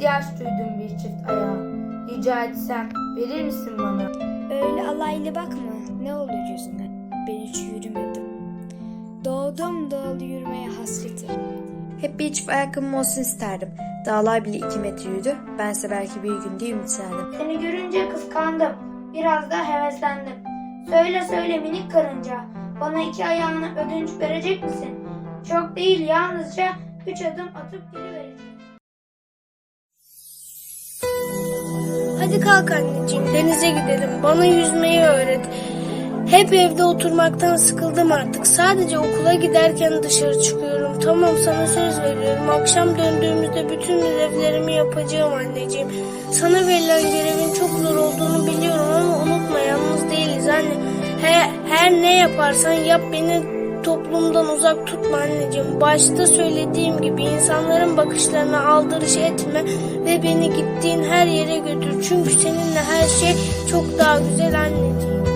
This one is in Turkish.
ihtiyaç duydum bir çift ayağa. Rica etsem verir misin bana? Öyle alaylı bakma. Ne oldu yüzüne? Ben hiç yürümedim. Doğdum doğalı yürümeye hasretim. Hep bir çift ayakkabım olsun isterdim. Dağlar bile iki metre yürüdü. Bense belki bir gün diye ümitlendim. Seni görünce kıskandım. Biraz da heveslendim. Söyle söyle minik karınca. Bana iki ayağını ödünç verecek misin? Çok değil yalnızca üç adım atıp geri vereceğim. Hadi kalk anneciğim denize gidelim. Bana yüzmeyi öğret. Hep evde oturmaktan sıkıldım artık. Sadece okula giderken dışarı çıkıyorum. Tamam sana söz veriyorum. Akşam döndüğümüzde bütün ödevlerimi yapacağım anneciğim. Sana verilen görevin çok zor olduğunu biliyorum ama unutma yalnız değiliz anne. Her, her ne yaparsan yap beni toplumdan uzak tutma anneciğim. Başta söylediğim gibi insanların bakışlarına aldırış etme ve beni gittiğin her yere götür. Çünkü seninle her şey çok daha güzel anneciğim.